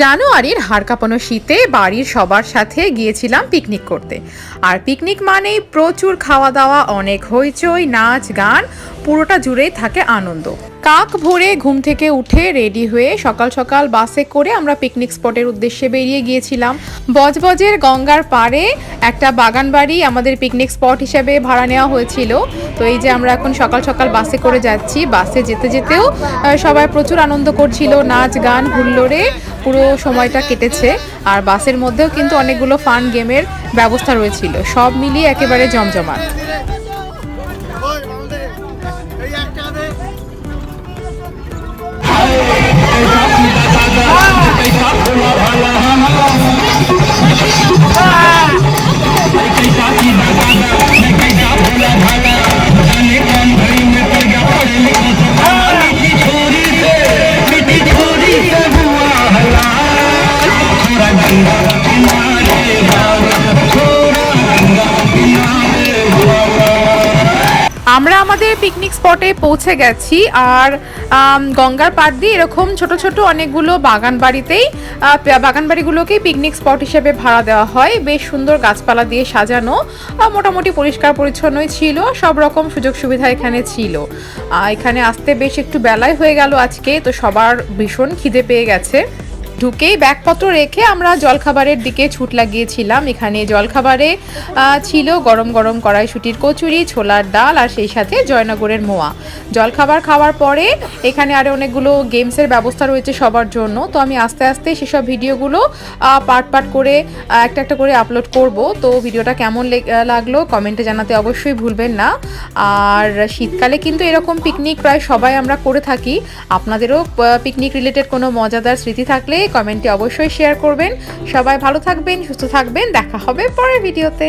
জানুয়ারির হাড় কাঁপানো শীতে বাড়ির সবার সাথে গিয়েছিলাম পিকনিক করতে। আর পিকনিক মানেই প্রচুর খাওয়া দাওয়া অনেক হইচই, নাচ, গান, পুরোটা জুড়েই থাকে আনন্দ। কাক ভোরে ঘুম থেকে উঠে রেডি হয়ে সকাল সকাল বাসে করে আমরা পিকনিক স্পটের উদ্দেশ্যে বেরিয়ে গিয়েছিলাম। বজবজের গঙ্গার পাড়ে একটা বাগান বাড়ি আমাদের পিকনিক স্পট হিসেবে ভাড়া নেওয়া হয়েছিল। তো এই যে আমরা এখন সকাল সকাল বাসে করে যাচ্ছি, বাসে যেতে যেতেও সবাই প্রচুর আনন্দ করছিল, নাচ, গান, হুল্লোড়ে। পুরো সময়টা কেটেছে। আর বাসের মধ্যেও কিন্তু অনেকগুলো ফান গেমের ব্যবস্থা রয়েছিল। সব মিলিয়ে একেবারে জমজমাট। আমরা আমাদের পিকনিক স্পটে পৌঁছে গেছি আর গঙ্গার পাড় দিয়ে এরকম ছোট ছোট অনেকগুলো বাগান বাড়িতেই বাগান বাড়িগুলোকেই পিকনিক স্পট হিসেবে ভাড়া দেওয়া হয়। বেশ সুন্দর গাছপালা দিয়ে সাজানো মোটামুটি পরিষ্কার পরিচ্ছন্নই ছিল, সব রকম সুযোগ সুবিধা এখানে ছিল। এখানে আসতে বেশ একটু বেলায় হয়ে গেল আজকে, তো সবার ভীষণ খিদে পেয়ে গেছে। ঢুকেই ব্যাগপত্র রেখে আমরা জলখাবারের দিকে ছুট লাগিয়েছিলাম। এখানে জলখাবারে ছিল গরম গরম কড়াইশুটির কচুরি, ছোলার ডাল আর সেই সাথে জয়নগরের মোয়া। জলখাবার খাওয়ার পরে এখানে আরও অনেকগুলো গেমসের ব্যবস্থা রয়েছে সবার জন্য। তো আমি আস্তে আস্তে সেসব ভিডিওগুলো পার্ট পার্ট করে একটা একটা করে আপলোড করব। তো ভিডিওটা কেমন লেগ- লাগল কমেন্টে জানাতে অবশ্যই ভুলবেন না। আর শীতকালে কিন্তু এরকম পিকনিক প্রায় সবাই আমরা করে থাকি। আপনাদেরও পিকনিক রিলেটেড কোনো মজাদার স্মৃতি থাকলে কমেন্টে অবশ্যই শেয়ার করবেন। সবাই ভালো থাকবেন সুস্থ থাকবেন। দেখা হবে পরের ভিডিওতে।